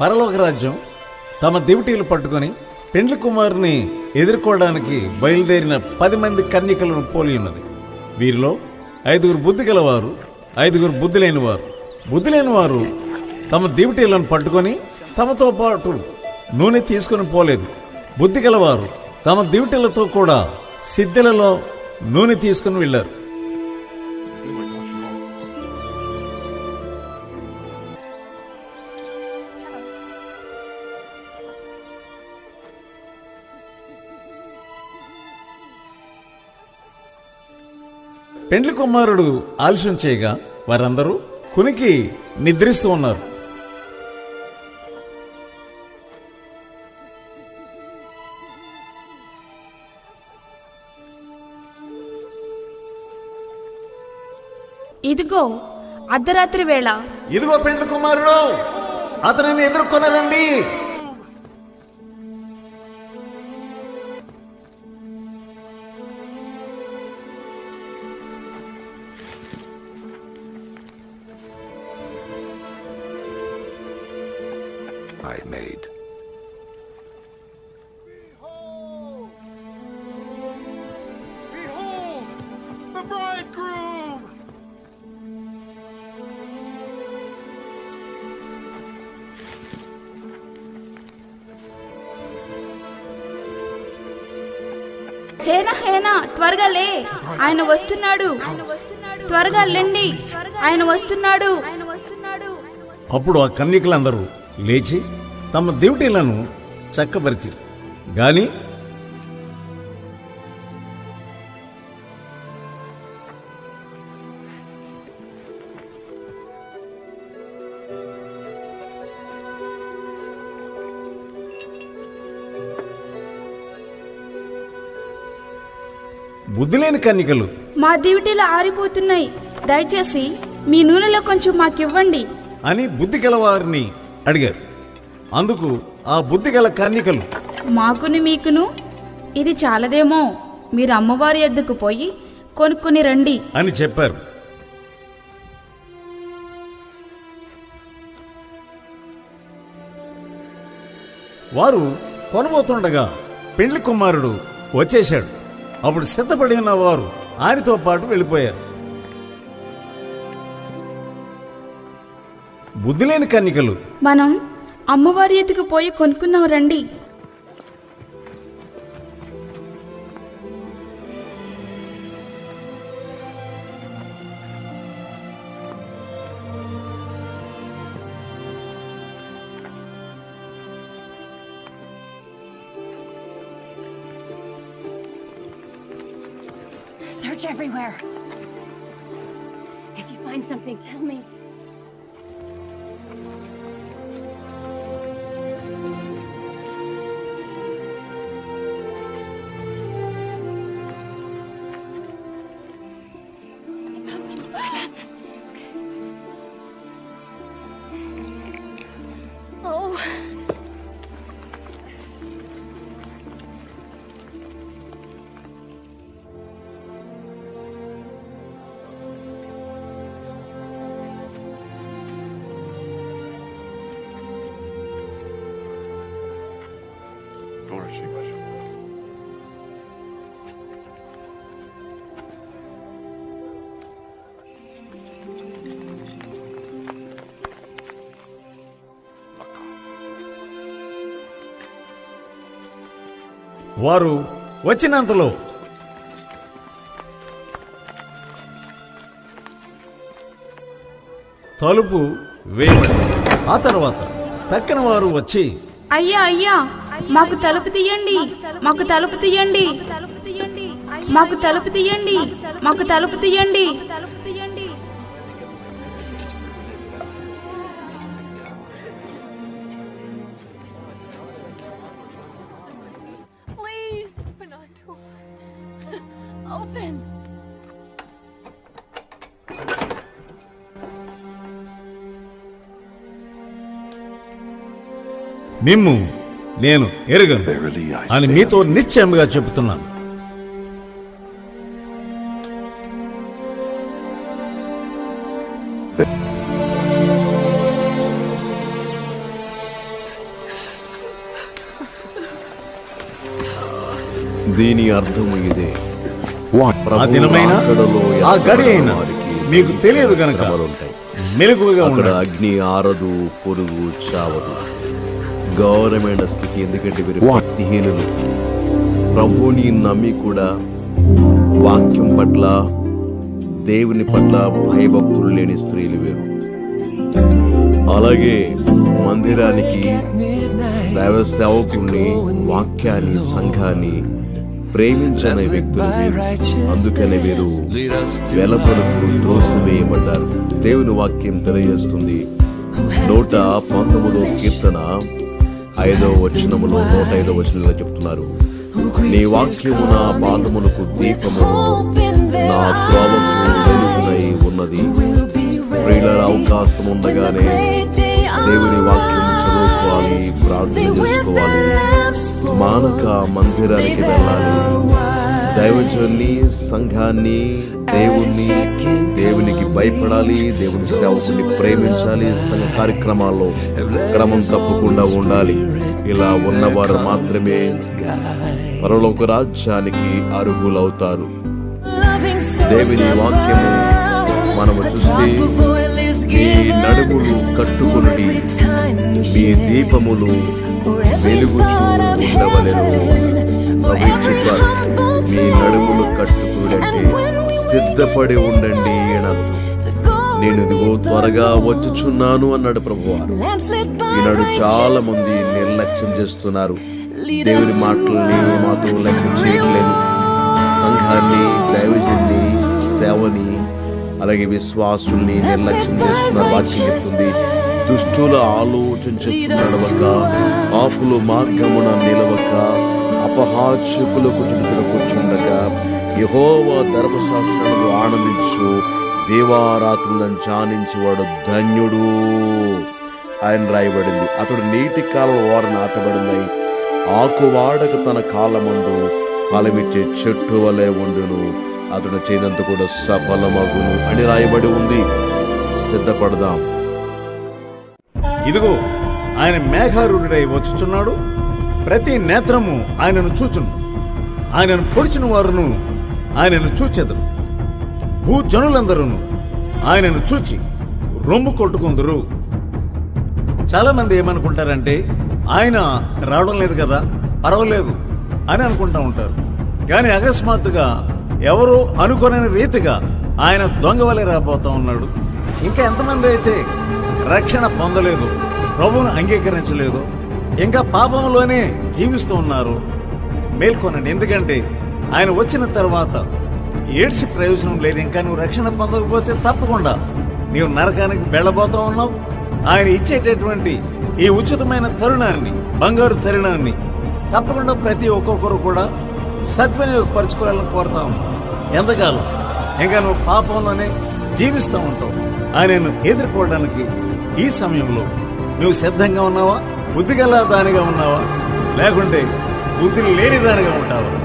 పరలోక రాజ్యం తమ దివిటీలు పట్టుకొని పెండ్లి కుమారుని ఎదుర్కోవడానికి బయలుదేరిన పది మంది కన్యకలను పోలి ఉన్నది. వీరిలో ఐదుగురు బుద్ధి గలవారు ఐదుగురు బుద్ధి లేనివారు. బుద్ధి లేనివారు తమ దివిటీలను పట్టుకొని తమతో పాటు నూనె తీసుకొని పోలేదు. బుద్ధి గలవారు తమ దివిటీలతో కూడా సిద్ధలలో నూనె తీసుకుని వెళ్ళారు. పెండ్లి కుమారుడు ఆలస్యం చేయగా వారందరూ కునికి నిద్రిస్తూ ఉన్నారు. ఇదిగో అర్ధరాత్రి వేళ. ఇదిగో పెండ్లి కుమారుడు అతనిని ఎదుర్కొనరండి. Made. Behold, the bridegroom! హేనా హేనా త్వరగా లే. ఆయన వస్తున్నాడు. త్వరగా లెండి. ఆయన వస్తున్నాడు. అప్పుడు ఆ కన్యకులందరూ లేచి తమ దివిటీలను చక్కబరిచి గాని బుద్ధిలేని కన్యకలు మా దివిటీలు ఆరిపోతున్నాయి. దయచేసి మీ నూనెలో కొంచెం మాకివ్వండి. అని బుద్ధి గలవారిని అడిగారు. అందుకు ఆ బుద్ధి గల కన్యకలు మాకుని మీకును? ఇది చాలదేమో. మీరు అమ్మవారి ఎద్దుకు పోయి కొనుక్కుని రండి. అని చెప్పారు. వారు కొనబోతుండగా పెండ్లి కుమారుడు వచ్చేశాడు. అప్పుడు సిద్ధపడి ఉన్న వారు ఆయనతో పాటు వెళ్ళిపోయారు. బుద్ధిలేని కన్నికలు మనం అమ్మవారి ఎత్తుకు పోయి కొనుక్కుందాం రండి Search everywhere. If you find something, tell me. వారు వచ్చినంతలో తలుపు వేయబడి ఆ తర్వాత తక్కిన వారు వచ్చి అయ్యా అయ్యా మాకు తలుపు తీయండి మాకు తలుపు తీయండి మాకు తలుపు తీయండి మాకు తలుపు తీయండి. మిమ్ము నేను ఎరగను. అని మీతో నిశ్చయంగా చెబుతున్నాను. దీని అర్థం ఇదే. ఆ దినమైన? ఆ గడి అయినా? మీకు తెలియదు కనుక మెలుగుగా అగ్ని ఆరదు పొరుగు చావదు. గౌరవమైన స్థితి ఎందుకంటే వీరు భక్తిహీనులు. ప్రభువుని నమ్మి కూడా వాక్యం పట్ల దేవుని పట్ల భయభక్తులు లేని స్త్రీలు వేరు. అలాగే మందిరానికి దైవ సేవకుల్ని వాక్యాన్ని సంఘాన్ని ప్రేమించని వ్యక్తులు. అందుకనే వీరు వెలపలకు త్రోసివేయబడ్డారు దేవుని వాక్యం తెలియజేస్తుంది. నూట పంతొమ్మిదో కీర్తన ఐదో వచనములో నూట ఐదో వచనంలో చెప్తున్నారు. నీ వాక్యము నా పాదములకు దీపము నా త్రోవకు వెలుగునై ఉన్నది. ప్రియుల అవకాశం ఉండగానే దేవుని వాక్యం చదువుకోవాలి ప్రార్థన చేసుకోవాలి. మానక మందిరానికి వెళ్ళాలి. దైవజన్ని సంఘాన్ని దేవుణ్ణి దేవునికి భయపడాలి దేవుని సేవకుని ప్రేమించాలి సంఘ కార్యక్రమాల్లో క్రమం తప్పకుండా ఉండాలి. ఇలా ఉన్నవారు మాత్రమే పరలోక రాజ్యానికి అర్హులవుతారు. దేవుని వాక్యము మనము చూస్తే కట్టుకునుడి మీ దీపములు వెలుగుచూ మీ నడుములు కట్టుకునంటే సిద్ధపడి ఉండండి నేను ఇదిగో త్వరగా వచ్చుచున్నాను అన్నాడు ప్రభువారు ఈనాడు చాలా మంది నిర్లక్ష్యం చేస్తున్నారు. దేవుని మాటల్ని మాత్రం లెక్క చేయట్లేదు. సంఘాన్ని దైవజన్ని సేవని అలాగే విశ్వాసుల్ని నిర్లక్ష్యం చేస్తున్నారు. వాక్యం చెప్తుంది. దుష్టుల ఆలోచించు నడవక పాపులు మార్గమున నిలవక అపహాచకులకు చుట్టుకుని యహోవ ధర్మశాస్త్రములు ఆనందించు దేవారాత్రులను ధ్యానించేవాడు ధన్యుడు. ఆయన రాయబడింది. అతడు నీటి కాలం వారు నాటబడింది ఆకువాడక తన కాలమందు ఫలమిచ్చే చెట్టు వలె ఉండును. అతడు చేయనంత కూడా సఫలమగును అని రాయబడి ఉంది. సిద్ధపడదాం. ఇదిగో ఆయన మేఘారుడై వచ్చుచున్నాడు. ప్రతి నేత్రము ఆయనను చూచును. ఆయనను పొడిచిన వారును ఆయనను చూచెదరు. భూజనులందరూ ఆయనను చూచి రొమ్ము కొట్టుకుందరు. చాలా మంది ఏమనుకుంటారంటే ఆయన రావడం లేదు కదా పర్వాలేదు అని అనుకుంటా ఉంటారు. కానీ అకస్మాత్తుగా ఎవరో అనుకోనని రీతిగా ఆయన దొంగ వలె రాబోతా ఉన్నాడు. ఇంకా ఎంతమంది అయితే రక్షణ పొందలేదు ప్రభువును అంగీకరించలేదు ఇంకా పాపంలోనే జీవిస్తూ ఉన్నారు. మేల్కొనండి ఎందుకంటే ఆయన వచ్చిన తర్వాత ఏడ్చి ప్రయోజనం లేదు ఇంకా నువ్వు రక్షణ పొందకపోతే తప్పకుండా నీవు నరకానికి వెళ్ళబోతూ ఉన్నావు. ఆయన ఇచ్చేటటువంటి ఈ ఉచితమైన తరుణాన్ని బంగారు తరుణాన్ని తప్పకుండా ప్రతి ఒక్కొక్కరు కూడా సద్వినియోగపరచుకోవాలని కోరుతా ఉన్నాం. ఎంతకాలం? ఇంకా నువ్వు పాపంలోనే జీవిస్తూ ఉంటావు. ఆయనను ఎదుర్కోవడానికి ఈ సమయంలో నువ్వు సిద్ధంగా ఉన్నావా? బుద్ధిగల దానిగా ఉన్నావా? లేకుంటే బుద్ధి లేని దానిగా ఉంటావా?